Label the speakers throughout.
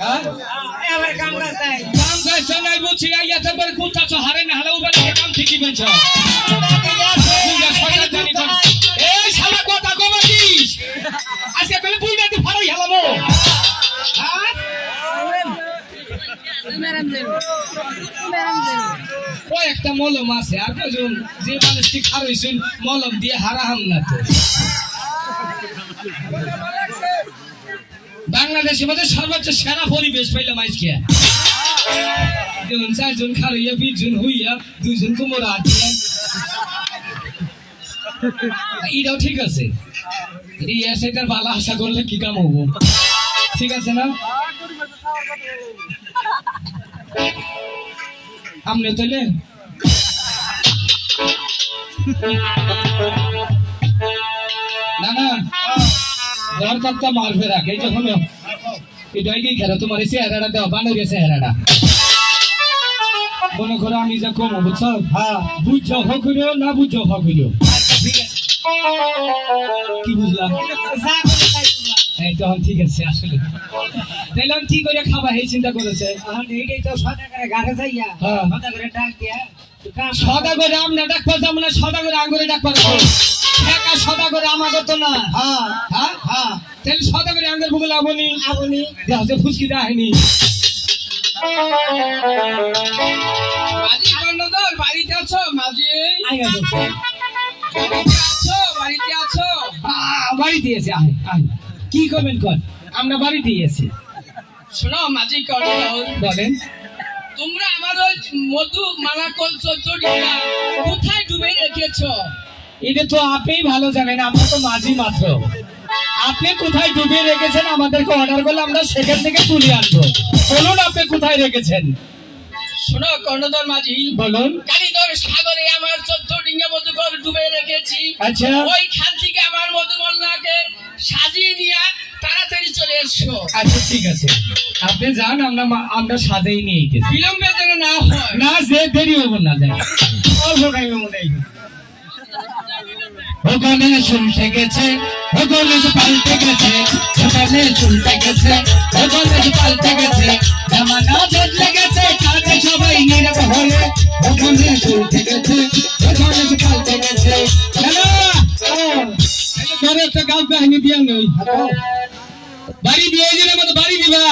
Speaker 1: হ্যাঁ?
Speaker 2: কাম
Speaker 1: কাজ আইয়া হারে না ঠিকই বেঞ্চ এই শালা কথা কবাদিস আজকে কইলে বুইনা দি ফারাই হেলামো। হ্যাঁ? ও একটা মলম আছে আর কজন যে মানুষটি খারইছেন মলম দিয়ে হারাহাম না তো। বাংলাদেশের মধ্যে সর্বোচ্চ সেরা পরিবেশ পাইলাম আজকে। চারজন খারইয়া বিশজন হইয়া, দুইজন কুমোর এটাও ঠিক আছে। রিয়া আশা করলে কি কাম হব? ঠিক আছে না? আমনে তাইলে না না। ঘর কাপটা মারবে রাখে যখন এটাই কি খেলা তোমার এই চেহারাটা দেওয়া বানরের চেহারাটা। মনে করো আমি যা কম বুঝছ? হ্যাঁ। বুঝছ হকুলো না বুঝছ হকুলো কি বুঝলাম এই তখন ঠিক আছে আসলে। আমি কি করে খাবা এই চিন্তা করেছে?
Speaker 2: এইটাই তো সদা করে ঘাটে যাইয়া। সদা করে ডাক দিয়া।
Speaker 1: সদা করে আমরা ডাক পাতাম না সদা করে আঙ্গুরে ডাক পাতাম একা সদা করে আমাকে তো না
Speaker 2: হ্যাঁ।
Speaker 1: হ্যাঁ?
Speaker 2: হ্যাঁ।
Speaker 1: তাহলে সদা করে ভুগলে আপনি?
Speaker 2: আপনি?
Speaker 1: দেখো ফুসকি দেয়নি।
Speaker 3: মাঝি বাড়িতে আছো মাঝি? আছো বাড়িতে আছো?
Speaker 1: বাড়ি দিয়েছে আয় আয়। কি করবেন কর? আমরা বাড়ি দিয়েছি
Speaker 3: শোনো মাঝি
Speaker 1: বলেন।
Speaker 3: তোমরা আমার ওই মধু মালা কল কোথায় ডুবে রেখেছো?
Speaker 1: এটা তো আপনি ভালো জানেন আমরা তো মাঝি মাত্র। আপনি কোথায় ডুবিয়ে রেখেছেন আমাদেরকে অর্ডার করলে আমরা সেখান থেকে তুলে আনব। বলুন আপনি কোথায় রেখেছেন?
Speaker 3: শোনো কর্ণধর মাঝি।
Speaker 1: বলুন।
Speaker 3: কালীধর সাগরে আমার চোদ্দ ডিঙ্গা মধুকর ডুবে রেখেছি।
Speaker 1: আচ্ছা।
Speaker 3: থেকে আমার সাজিয়ে নিয়ে তাড়াতাড়ি চলে এসো।
Speaker 1: আচ্ছা ঠিক আছে। আপনি যান আমরা আমরা সাজাই নিয়ে গেছি।
Speaker 3: বিলম্বে যেন না হয়।
Speaker 1: না যে দেরি হব না যাই। অল্প ওখানে শুনতে গেছে ওখানে পাল্টে গেছে ওখানে শুনতে গেছে ওখানে পাল্টে গেছে জামানা বদলে গেছে কাজে সবাই নীরব হয়ে ওখানে শুনতে গেছে ওখানে পাল্টে গেছে একটা বাড়ি দিয়ে দিলে বাড়ি দিবা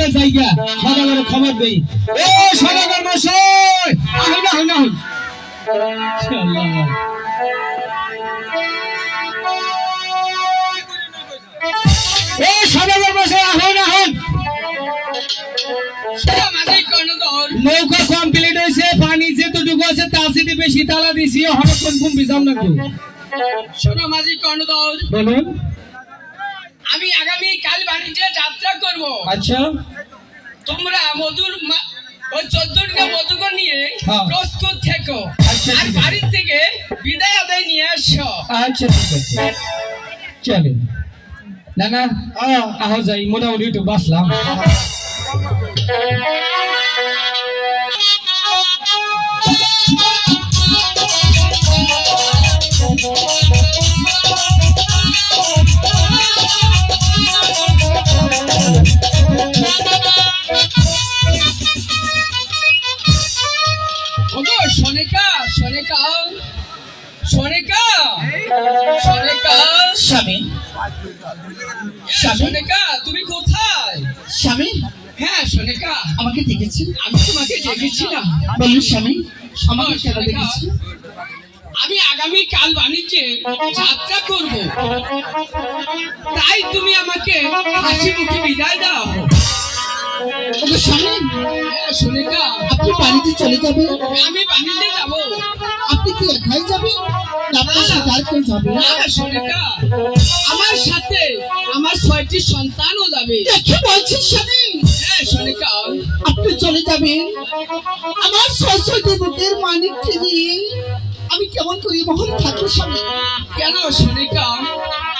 Speaker 1: আহলে জায়গা সদাগরের খবর দেই। ও সদাগর মশাই আহুন আহুন আহুন ও সদাগর মশাই আহুন আহুন নৌকা কমপ্লিট হয়েছে পানি যেতটুকু আছে তার সাথে বেশি তালা দিছি হঠাৎ কোন কোন বিজাম না তো
Speaker 3: শোনো মাঝি কর্ণধর।
Speaker 1: বলুন।
Speaker 3: আমি আগামী কাল বাণিজ্যে যাত্রা করব।
Speaker 1: আচ্ছা।
Speaker 3: তোমরা মধুর মা- ওই চোদ্দটা মধুকর নিয়ে
Speaker 1: হ্যাঁ।
Speaker 3: প্রস্তুত থেকো।
Speaker 1: আচ্ছা,
Speaker 3: আর বাড়ির থেকে বিদায় আদায় নিয়ে আসো
Speaker 1: আচ্ছা ঠিক আছে। চলেন না না আহ যাই মোটামুটি একটু বাসলাম
Speaker 3: ওগো সোনিকা সোনিকা সোনিকা সোনিকা
Speaker 2: স্বামী।
Speaker 3: সোনিকা তুমি কোথায়?
Speaker 2: স্বামী?
Speaker 3: হ্যাঁ সোনিকা।
Speaker 2: আমাকে দেখেছেন
Speaker 3: আমি তোমাকে
Speaker 2: বলুন স্বামী।
Speaker 3: আমার
Speaker 2: দেখেছেন
Speaker 3: আমি আগামী কাল বাণিজ্যে যাত্রা করব। তাই তুমি আমাকে হাসি মুখে বিদায় দাও।
Speaker 2: আপনি বাড়িতে চলে যাবেন
Speaker 3: আমি বাণিজ্যে যাব
Speaker 2: আপনি যাবে
Speaker 3: আমার সাথে আমার ছয়টি সন্তানও যাবে হ্যাঁ সোনিকা
Speaker 2: আপনি চলে যাবেন আমার সরস্বতী বুকের মানিককে নিয়ে আমি কেমন করি? মহল থাকব স্বামী।
Speaker 3: কেন সোনিকা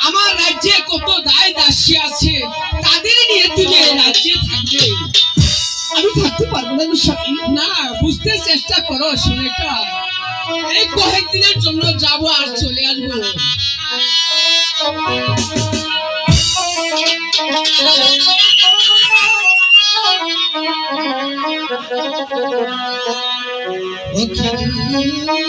Speaker 3: আমার রাজ্যে কত দায় দাসী আছে, তাদের নিয়ে তুমি রাজ্যে থাকবে।
Speaker 2: আমি থাকতে পারব না
Speaker 3: না, বুঝতে চেষ্টা করো সোনিকা এই কয়েকদিনের জন্য যাব আর চলে আসব।
Speaker 2: খিরি